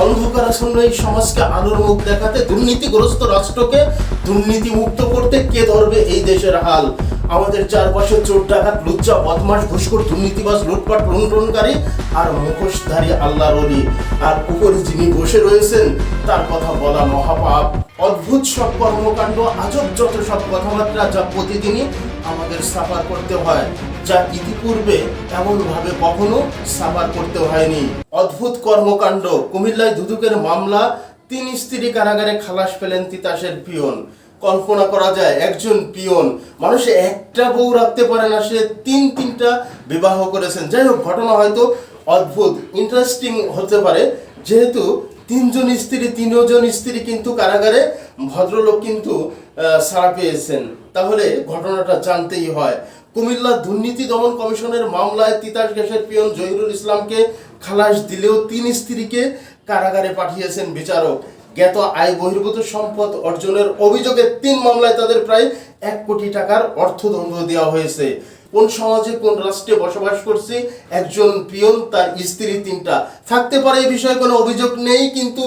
অন্ধকারাচ্ছন্ন এই সমাজকে আলোর মুখ দেখাতে দুর্নীতিগ্রস্ত রাষ্ট্রকে দুর্নীতি মুক্ত করতে কে ধরবে এই দেশের হাল? আমাদের চারপাশে চোর ডাকাত লুচ্চা বদমাস ঘুষখোর, দুর্নীতিবাজ, লুটপাট, লুণ্ঠনকারী আর মুখোশধারী আল্লাহর অলি আর উপরে যিনি বসে রয়েছেন, তার কথা বলা মহাপাপ। অদ্ভুত সব কর্মকাণ্ড, আজব যত সব কথাবার্তা যা প্রতিদিনই আমাদের সাফার করতে হয়, যা ইতিপূর্বে এমনভাবে কখনো সাফার করতে হয়নি। অদ্ভুত কর্মকাণ্ড, কুমিল্লায় দুদুকের মামলা, তিন স্ত্রী কারাগারে খালাস পেলেন তিতাসের পিয়ন। কল্পনা করা যায়, একজন পিয়ন। মানুষ একটা বউ রাখতে পারে না, সে তিন তিনটা বিবাহ করেছেন। যাই হোক, ঘটনা হয়তো অদ্ভুত ইন্টারেস্টিং হতে পারে। যেহেতু তিনজন স্ত্রী তিনজন স্ত্রী কিন্তু কারাগারে, ভদ্রলোক কিন্তু ছাড়া পেয়েছেন। তাহলে ঘটনাটা জানতেই হয়। কুমিল্লা দুর্নীতি দমন কমিশনের মামলায় তিতাস গ্যাসের পিয়ন জহিরুল ইসলামকে খালাস দিলেও তিন স্ত্রীকে কারাগারে পাঠিয়েছেন বিচারক। জ্ঞাত আয় বহির্ভূত সম্পদ অর্জনের অভিযোগে তিন মামলায় তাদের প্রায় এক কোটি টাকার অর্থদণ্ড দেওয়া হয়েছে। কোন সমাজে কোন রাষ্ট্রে বসবাস করছি, একজন পিয়ন, তার স্ত্রী তিনটা। থাকতে পারে এই বিষয়ে কোনো অভিযোগ নেই, কিন্তু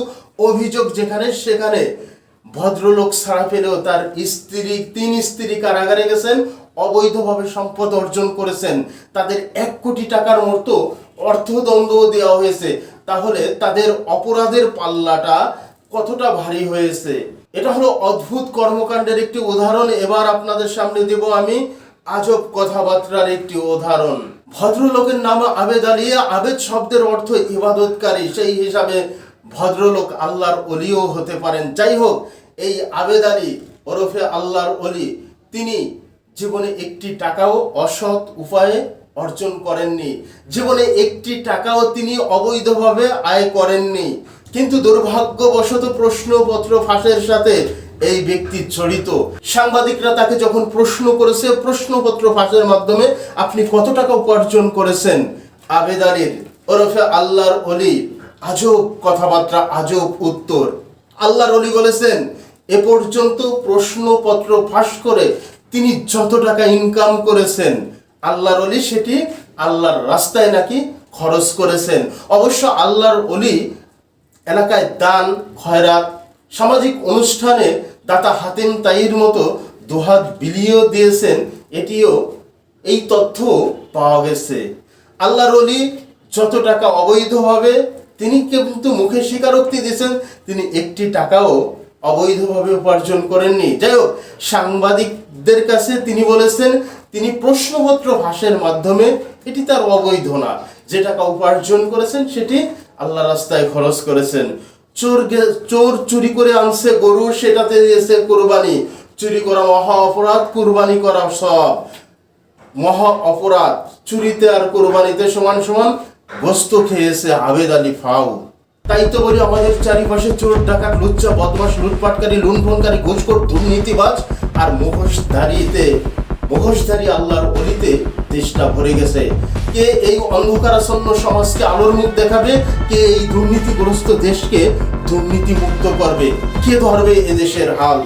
অভিযোগ যেখানে সেখানে। ভদ্রলোক ছাড়া পেলেও তার স্ত্রী, তিন স্ত্রী কারাগারে গেছেন, অবৈধভাবে সম্পদ অর্জন করেছেন। তাদের এক কোটি টাকার মতো অর্থদণ্ড দেওয়া হয়েছে। তাহলে তাদের অপরাধের পাল্লাটা কতটা ভারী হয়েছে? এটা হলো অদ্ভুত কর্মকাণ্ডের একটি উদাহরণ। এবার আপনাদের সামনে দেব আমি আজব কথাবার্তার একটি উদাহরণ। ভদ্রলোকের নাম আবেদ আলী। আবেদ শব্দের অর্থ ইবাদতকারী। সেই হিসাবে ভদ্রলোক আল্লাহর অলিও হতে পারেন। যাই হোক, এই আবেদ আলী ওরফে আল্লাহর অলি, তিনি জীবনে একটি টাকাও অসৎ উপায়ে অর্জন করেননি। জীবনে একটি টাকাও তিনি অবৈধভাবে আয় করেননি। কিন্তু দুর্ভাগ্যবশত প্রশ্নপত্র ফাঁসের সাথে এই ব্যক্তি জড়িত। সাংবাদিকরা তাকে যখন প্রশ্ন করেছে, প্রশ্নপত্র ফাঁসের মাধ্যমে আপনি কত টাকা উপার্জন করেছেন? আবেদারির ওরফে আল্লাহর অলি আজব কথাবার্তা, আজব উত্তর। আল্লাহর অলি বলেছেন, এ পর্যন্ত প্রশ্নপত্র ফাঁস করে তিনি যত টাকা ইনকাম করেছেন, আল্লাহর অলি সেটি আল্লাহর রাস্তায় নাকি খরচ করেছেন। অবশ্য আল্লাহর অলি এলাকায় দান, খয়রাত, সামাজিক অনুষ্ঠানে দাতা হাতেম তাইর মতো দুহাত বিলিয়েও দিয়েছেন, এটিও এই তথ্য পাওয়া গেছে। আল্লাহর অলি যত টাকা অবৈধভাবে তিনি কিন্তু মুখে স্বীকারোক্তি দিয়েছেন, তিনি একটি টাকাও অবৈধভাবে উপার্জন করেননি। যাই হোক, সাংবাদিকদের কাছে তিনি বলেছেন, তিনি প্রশ্নপত্র ভাষের মাধ্যমে, এটি তার অবৈধ না। যে টাকা উপার্জন করেছেন, সেটি আল্লাহ রাস্তায় খরচ করেছেন। চোর চোর চুরি করে আনছে, গরু সেটাতে দিয়েছে কোরবানি। চুরি করা মহা অপরাধ, কুরবানি করা সব। মহা অপরাধ, চুরিতে আর কোরবানিতে সমান সমান বস্তু খেয়েছে আবেদ আলী ফাউ। তাই তো বলি আমাদের চারিপাশে চোর, ডাকাত, লুচ্চা বদমাস লুটপাটকারী, লুণ্ঠনকারী, ঘুষখোর, দুর্নীতিবাজ আর মুখোশ মুখোশধারীতে মুখোশধারী আল্লাহর অলিতে দেশটা ভরে গেছে। কে এই অন্ধকারাচ্ছন্ন সমাজকে আলোর মুখ দেখাবে? কে এই দুর্নীতিগ্রস্ত দেশকে দুর্নীতি মুক্ত করবে? কে ধরবে এদেশের হাল?